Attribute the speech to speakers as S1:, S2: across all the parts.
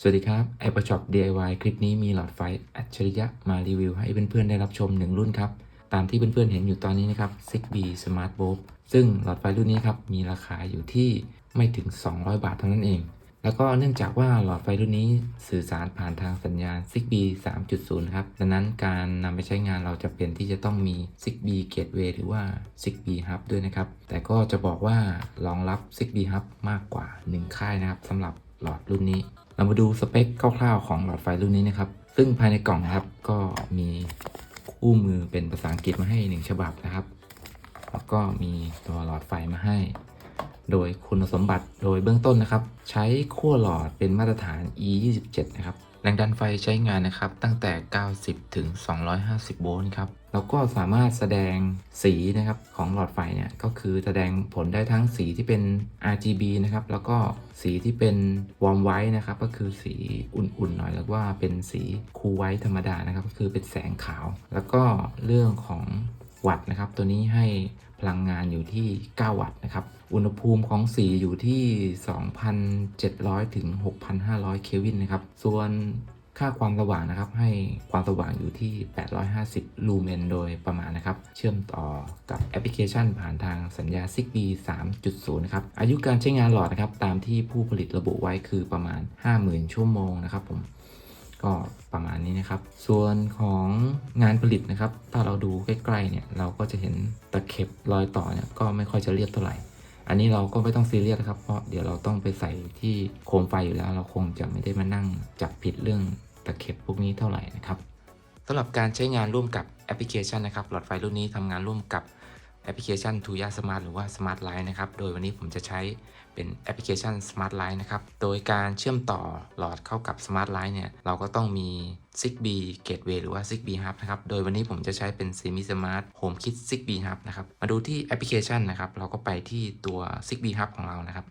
S1: สวัสดีครับ a p p l e Shop DIY คลิปนี้มีหลอดไฟอัจฉริยะมารีวิวให้เพื่อนๆได้รับชมหนึ่งรุ่นครับ ตามที่เพื่อนๆเห็นอยู่ตอนนี้นะครับ Zigbee Smart Bulb ซึ่งหลอดไฟรุ่นนี้ครับ มีราคาอยู่ที่ไม่ถึง 200 บาทเท่านั้นเอง แล้วก็เนื่องจากว่าหลอดไฟรุ่นนี้สื่อสารผ่านทางสัญญาณ Zigbee 3.0 ครับ ดังนั้นการนำไปใช้งานเราจะเป็นที่จะต้องมี Zigbee Gateway หรือว่า Zigbee Hub ด้วยนะครับ แต่ก็จะบอกว่ารองรับ Zigbee Hub มากกว่า 1 ค่ายนะครับสำหรับ หลอดรุ่นนี้ เรามาดูสเปคคร่าวๆของหลอดไฟรุ่นนี้นะครับ ซึ่งภายในกล่องนะครับก็มีคู่มือเป็นภาษาอังกฤษมาให้ 1 ฉบับนะครับ แล้วก็มีตัวหลอดไฟมาให้ โดยคุณสมบัติโดยเบื้องต้นนะครับ ใช้ขั้วหลอดเป็นมาตรฐาน E 2 7นะครับแรงดันไฟใช้งานนะครับตั้งแต่ 90 ถึง 250 โวลต์ครับ แล้วก็สามารถแสดงสีนะครับของหลอดไฟเนี่ยก็คือแสดงผลได้ทั้งสีที่เป็น RGB นะครับแล้วก็สีที่เป็น warm white นะครับก็คือสีอุ่นๆหน่อยแล้วว่าเป็นสีคูลไวท์ธรรมดานะครับก็คือเป็นแสงขาว แล้วก็เรื่องของวัตต์นะครับตัวนี้ให้พลังงานอยู่ที่ 9 วัตต์นะครับ อุณหภูมิของสีอยู่ที่ 2,700 ถึง 6,500 เคลวินนะครับ ส่วน ค่าความสว่างนะครับ ให้ความสว่างอยู่ที่ 850 ลูเมน โดยประมาณนะครับ เชื่อมต่อกับแอปพลิเคชันผ่านทางสัญญา Zigbee 3.0 นะครับ อายุการใช้งานหลอดนะครับ ตามที่ผู้ผลิตระบุไว้คือประมาณ 50,000 ชั่วโมงนะครับผมก็ประมาณนี้นะครับ ส่วนของงานผลิตนะครับ ถ้าเราดูใกล้ๆเนี่ย เราก็จะเห็นตะเข็บรอยต่อเนี่ย ก็ไม่ค่อยจะเรียบเท่าไหร่ อันนี้เราก็ไม่ต้องซีเรียสครับ เพราะเดี๋ยวเราต้องไปใส่ที่โคมไฟอยู่แล้ว เราคงจะไม่ได้มานั่งจับผิดเรื่องตะเข็บพวกนี้เท่าไหร่นะครับสำหรับการใช้งานร่วมกับแอปพลิเคชันนะครับหลอดไฟรุ่นนี้ทำงานร่วมกับ แอปพลิเคชัน Tuya Smart หรือว่า Smart Light นะครับ โดยวันนี้ผมจะใช้เป็นแอปพลิเคชัน Smart Light นะครับ โดยการเชื่อมต่อหลอดเข้ากับ Smart Light เนี่ย เราก็ต้องมี Zigbee Gateway หรือว่า Zigbee Hub นะครับ โดยวันนี้ผมจะใช้เป็น Semi Smart Home Kit Zigbee Hub นะครับ มาดูที่แอปพลิเคชันนะครับ เราก็ไปที่ตัว Zigbee Hub ของเรานะครับ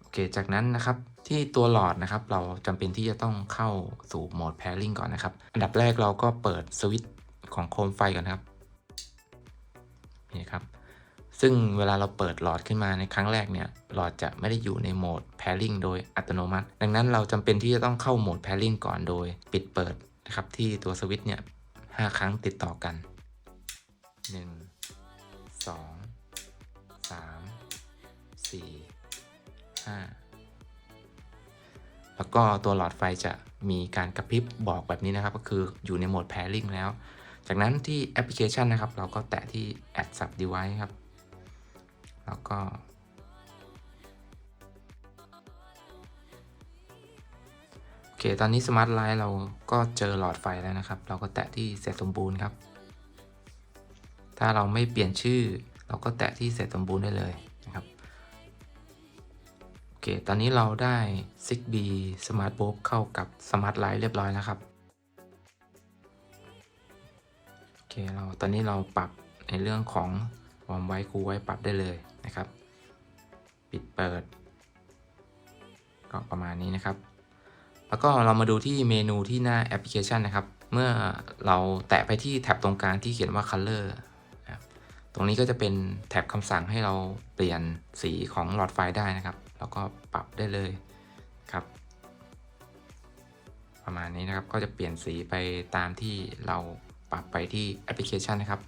S1: โอเค จากนั้นนะครับที่ตัวหลอดนะครับ เราจำเป็นที่จะต้องเข้าสู่โหมด pairing ก่อนนะครับ อันดับแรกเราก็เปิดสวิตช์ของโคมไฟก่อนนะครับ นี่ครับซึ่งเวลาเราเปิดหลอดขึ้นมาในครั้งแรกเนี่ยหลอดจะไม่ได้อยู่ในโหมด pairing โดยอัตโนมัติ ดังนั้นเราจำเป็นที่จะต้องเข้าโหมด pairing ก่อนโดยปิดเปิดนะครับที่ตัวสวิตช์เนี่ย5ครั้งติดต่อกัน 1 2 3 4 5 แล้วก็ตัวหลอดไฟจะมีการกระพริบบอกแบบนี้นะครับ ก็คืออยู่ในโหมด pairing แล้ว จากนั้นที่แอปพลิเคชันนะครับ เราก็แตะที่ add sub device ครับ แล้วก็ โอเค ตอนนี้ Smart Light เราก็เจอหลอดไฟแล้วนะครับ เราก็แตะที่เสร็จสมบูรณ์ครับ ถ้าเราไม่เปลี่ยนชื่อ เราก็แตะที่เสร็จสมบูรณ์ได้เลยนะครับ โอเค ตอนนี้เราได้ Zigbee Smart Bulb เข้ากับ Smart Light เรียบร้อยแล้วครับ เราตอนนี้เราปรับในเรื่องของวอมไว้คูไว้ปรับได้เลยนะครับ ปิดเปิด ก็ประมาณนี้นะครับ แล้วก็เรามาดูที่เมนูที่หน้าแอปพลิเคชันนะครับ เมื่อเราแตะไปที่แท็บตรงกลางที่เขียนว่า color นะครับตรงนี้ก็จะเป็นแท็บคำสั่งให้เราเปลี่ยนสีของหลอดไฟได้นะครับ แล้วก็ปรับได้เลยครับ ประมาณนี้นะครับก็จะเปลี่ยนสีไปตามที่เรา ปรับไปที่แอปพลิเคชันนะครับ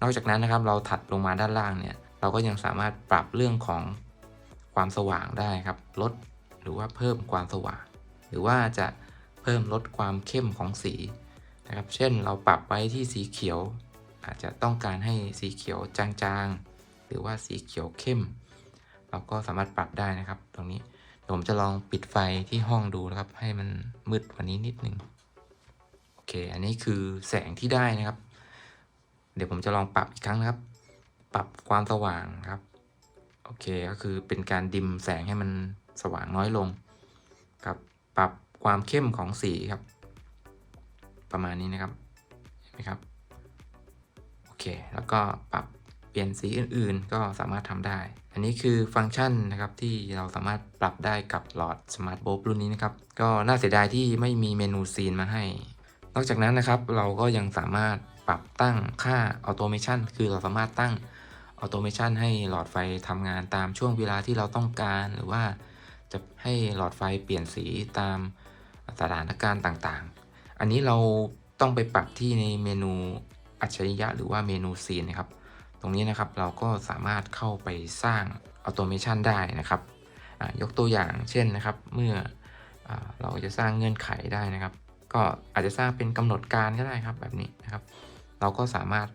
S1: นอกจากนั้นนะครับเราถัดลงมาด้านล่างเนี่ยเราก็ยังสามารถปรับเรื่องของความสว่างได้ครับ ลดหรือว่าเพิ่มความสว่าง หรือว่าจะเพิ่มลดความเข้มของสีนะครับ เช่นเราปรับไว้ที่สีเขียว อาจจะต้องการให้สีเขียวจางๆ หรือว่าสีเขียวเข้ม เราก็สามารถปรับได้นะครับ ตรงนี้ผมจะลองปิดไฟที่ห้องดูนะครับ ให้มันมืดกว่านี้นิดนึง เคอันนี้คือแสงที่ได้นะครับ เดี๋ยวผมจะลองปรับอีกครั้งนะครับ ปรับความสว่างครับ โอเคก็คือเป็นการดิมแสงให้มันสว่างน้อยลงครับ ปรับความเข้มของสีครับ ประมาณนี้นะครับเห็นไหมครับโอเคแล้วก็ปรับเปลี่ยนสีอื่นๆ ก็สามารถทำได้ อันนี้คือฟังก์ชันนะครับที่เราสามารถปรับได้กับหลอด Smart Bulb รุ่นนี้นะครับ ก็น่าเสียดายที่ไม่มีเมนูซีนมาให้ นอกจากนั้นนะครับเราก็ยังสามารถปรับตั้งค่าออโตเมชันคือเราสามารถตั้งออโตเมชันให้หลอดไฟทำงานตามช่วงเวลาที่เราต้องการ หรือว่าจะให้หลอดไฟเปลี่ยนสีตามสถานการณ์ต่างๆ อันนี้เราต้องไปปรับที่ในเมนูอัจฉริยะหรือว่าเมนูซีนนะครับ ตรงนี้นะครับเราก็สามารถเข้าไปสร้างออโตเมชันได้นะครับ ยกตัวอย่างเช่นนะครับ เมื่ออเราจะสร้างเงื่อนไขได้นะครับ ก็อาจจะสร้างเป็นกำหนดการก็ได้ครับแบบนี้นะครับ เราก็สามารถ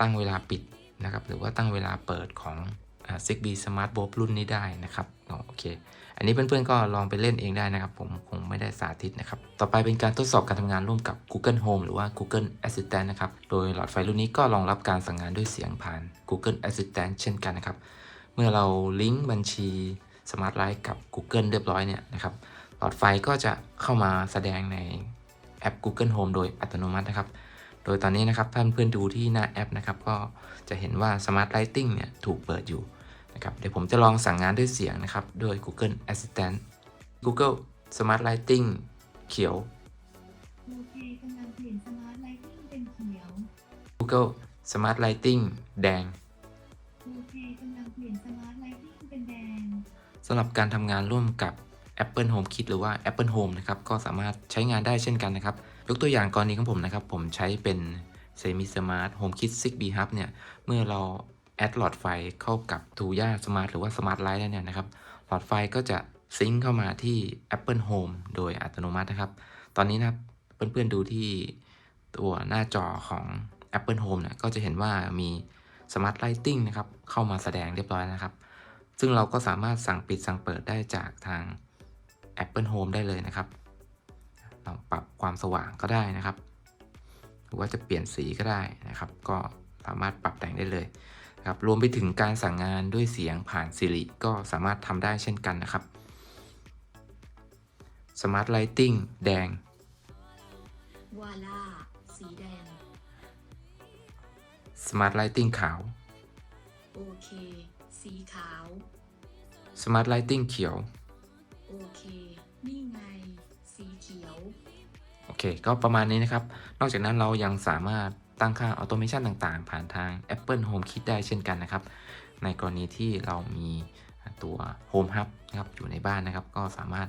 S1: ตั้งเวลาปิดนะครับ หรือว่าตั้งเวลาเปิดของ Zigbee Smart Bulb รุ่นนี้ได้นะครับโอเค อันนี้เพื่อนๆก็ลองไปเล่นเองได้นะครับ ผมคงไม่ได้สาธิตนะครับ ต่อไปเป็นการทดสอบการทำงานร่วมกับ Google Home หรือว่า Google Assistant นะครับ โดยหลอดไฟรุ่นนี้ก็รองรับการสั่งงานด้วยเสียงผ่าน Google Assistant เช่นกันนะครับ เมื่อเราลิงก์บัญชี Smart Light กับ Google เรียบร้อยเนี่ยนะครับ หลอดไฟก็จะเข้ามาแสดงในแอป Google Home โดยอัตโนมัตินะครับ โดยตอนนี้นะครับท่านเพื่อนดูที่หน้าแอปนะครับ ก็จะเห็นว่า Smart Lighting เนี่ยถูกเปิดอยู่นะครับ เดี๋ยวผมจะลองสั่งงานด้วยเสียงนะครับด้วย Google Assistant Google Smart Lighting เขียว
S2: โอเคกำลังเปลี่ยนสมาร์ทไลท์เป็นเขียว
S1: Google Smart Lighting แดง
S2: โอเคกำลังเปลี่ยนสมาร์ทไลท์เป็นแดง
S1: สำหรับการทำงานร่วมกับ Apple Home Kit หรือว่า Apple Home นะครับก็สามารถใช้งานได้เช่นกันนะครับ ยกตัวอย่างกรณีของผมนะครับ ผมใช้เป็น Semi Smart Home Kit Zigbee Hub เนี่ย เมื่อเราแอดหลอดไฟเข้ากับทูย่า Smart หรือว่า Smart Light แล้วเนี่ยนะครับ หลอดไฟก็จะซิงค์เข้ามาที่ Apple Home โดยอัตโนมัตินะครับ ตอนนี้นะครับเพื่อนๆดูที่ตัวหน้าจอของ Apple Home เนี่ยก็จะเห็นว่ามี Smart Lighting นะครับ เข้ามาแสดงเรียบร้อยนะครับ ซึ่งเราก็สามารถสั่งปิดสั่งเปิดได้จากทาง Apple Home ได้เลยนะครับเราปรับความสว่างก็ได้นะครับ หรือว่าจะเปลี่ยนสีก็ได้นะครับ ก็สามารถปรับแต่งได้เลยนะครับรวมไปถึงการสั่งงานด้วยเสียงผ่าน Siri ก็สามารถทำได้เช่นกันนะครับ Smart Lighting แดง
S2: วาล่าสีแดง
S1: Smart Lighting ขาว
S2: โอเค สีขาว
S1: Smart Lighting เขียว
S2: เค
S1: ก็ประมาณนี้นะครับ นอกจากนั้นเรายังสามารถตั้งค่าออโตเมชันต่างๆ ผ่านทาง Apple Home Kit ได้เช่นกันนะครับ ในกรณีที่เรามีตัว Home Hub นะครับอยู่ในบ้านนะครับ ก็สามารถ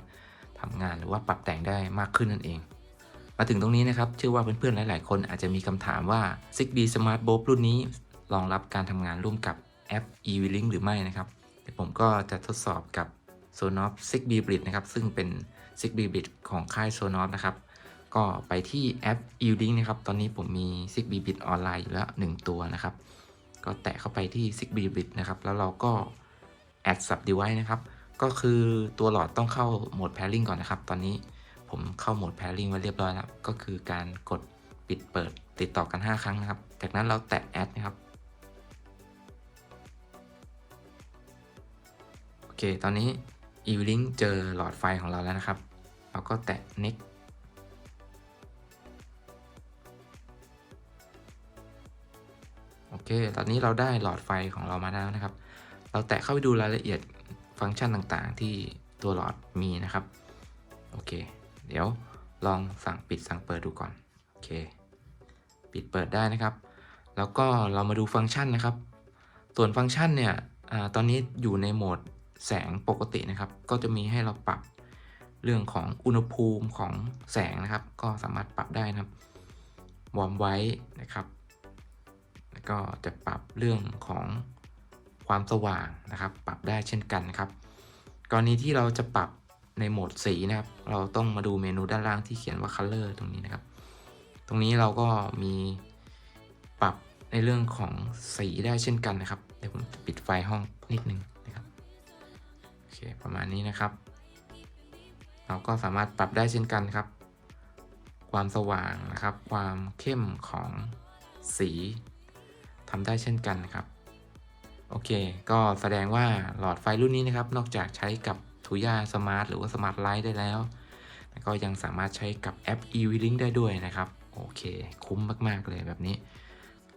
S1: ทำงานหรือว่าปรับแต่งได้มากขึ้นนั่นเอง มาถึงตรงนี้นะครับเชื่อว่าเพื่อนๆ หลาย ๆ คนอาจจะมีคำถามว่า Zigbee Smart Bulb รุ่นนี้รองรับการทำงานร่วมกับแอป e-link หรือไม่นะครับเดี๋ยวผมก็จะทดสอบกับ Sonos Zigbee Bridge นะครับซึ่งเป็น Zigbee Bridge ของค่าย Sonos นะครับ ก็ไปที่แอป e-link นะครับ ตอนนี้ผมมี s i g b i t ออนไลน์อยู่แล้ว 1 ตัวนะครับ ก็แตะเข้าไปที่ s i g b i t นะครับ แล้วเราก็ add sub device นะครับ ก็คือตัวหลอดต้องเข้าโหมด pairing ก่อนนะครับ ตอนนี้ผมเข้าโหมด pairing ไว้เรียบร้อยแล้ว ก็คือการกดปิดเปิดติดต่อกัน 5 ครั้งนะครับ จากนั้นเราแตะ add นะครับ โอเค ตอนนี้ e-link เจอหลอดไฟของเราแล้วนะครับ เราก็แตะ next โอเค ตอนนี้เราได้หลอดไฟของเรามาแล้วนะครับ เราแตะเข้าไปดูรายละเอียดฟังก์ชันต่างๆ ที่ตัวหลอดมีนะครับ โอเค เดี๋ยวลองสั่งปิดสั่งเปิดดูก่อน โอเค ปิดเปิดได้นะครับ แล้วก็เรามาดูฟังก์ชันนะครับ ส่วนฟังก์ชันเนี่ยอตอนนี้อยู่ในโหมดแสงปกตินะครับ ก็จะมีให้เราปรับเรื่องของอุณหภูมิของแสงนะครับ ก็สามารถปรับได้นะครับวอร์มไว้นะครับ ก็จะปรับเรื่องของความสว่างนะครับ ปรับได้เช่นกันครับ กรณีที่เราจะปรับในโหมดสีนะครับ เราต้องมาดูเมนูด้านล่างที่เขียนว่า color ตรงนี้นะครับ ตรงนี้เราก็มีปรับในเรื่องของสีได้เช่นกันนะครับ เดี๋ยวผมจะปิดไฟห้องนิดนึงนะครับ โอเค ประมาณนี้นะครับ เราก็สามารถปรับได้เช่นกันครับ ความสว่างนะครับ ความเข้มของสี ทำได้เช่นกันครับ โอเค ก็แสดงว่าหลอดไฟรุ่นนี้นะครับ นอกจากใช้กับทูย่าสมาร์ทหรือว่าสมาร์ทไลท์ได้แล้ว ก็ยังสามารถใช้กับแอป e-link ได้ด้วยนะครับ โอเค คุ้มมาก ๆ เลยแบบนี้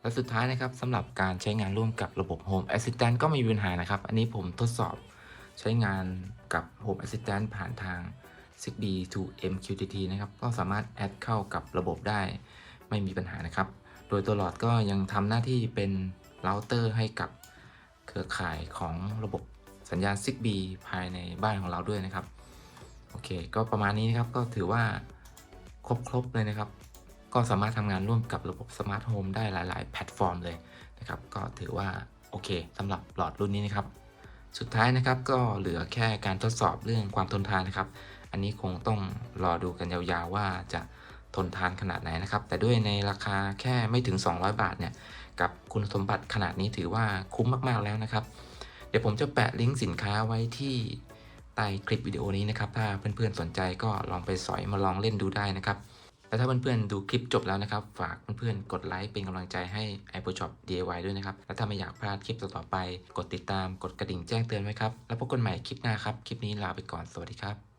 S1: และสุดท้ายนะครับสำหรับการใช้งานร่วมกับระบบ Home Assistant ก็ไม่มีปัญหานะครับ อันนี้ผมทดสอบใช้งานกับ Home Assistant ผ่านทาง Zigbee to MQTT นะครับ ก็สามารถแอดเข้ากับระบบได้ ไม่มีปัญหานะครับ ดยตัวหลอดก็ยังทำหน้าที่เป็นเราเตอร์ให้กับเครือข่ายของระบบสัญญาณ Zigbee ภายในบ้านของเราด้วยนะครับ โอเค ก็ประมาณนี้นะครับ ก็ถือว่าครบครบเลยนะครับ ก็สามารถทำงานร่วมกับระบบสมาร์ทโฮมได้หลาย ๆ แพลตฟอร์มเลยนะครับ ก็ถือว่าโอเคสำหรับหลอดรุ่นนี้นะครับ สุดท้ายนะครับก็เหลือแค่การทดสอบเรื่องความทนทานนะครับ อันนี้คงต้องรอดูกันยาวๆว่าจะ ทนทานขนาดไหนนะครับ แต่ด้วยในราคาแค่ไม่ถึง 200 บาทเนี่ย กับคุณสมบัติขนาดนี้ถือว่าคุ้มมากๆแล้วนะครับ เดี๋ยวผมจะแปะลิงก์สินค้าไว้ที่ใต้คลิปวิดีโอนี้นะครับ ถ้าเพื่อนๆสนใจก็ลองไปสอยมาลองเล่นดูได้นะครับ และถ้าเพื่อนๆดูคลิปจบแล้วนะครับ ฝากเพื่อนๆกดไลค์เป็นกำลังใจให้ Apple Shop DIY ด้วยนะครับ และถ้าไม่อยากพลาดคลิปต่อๆไป กดติดตาม กดกระดิ่งแจ้งเตือนไว้ครับ แล้วพบกันใหม่คลิปหน้าครับ คลิปนี้ลาไปก่อน สวัสดีครับ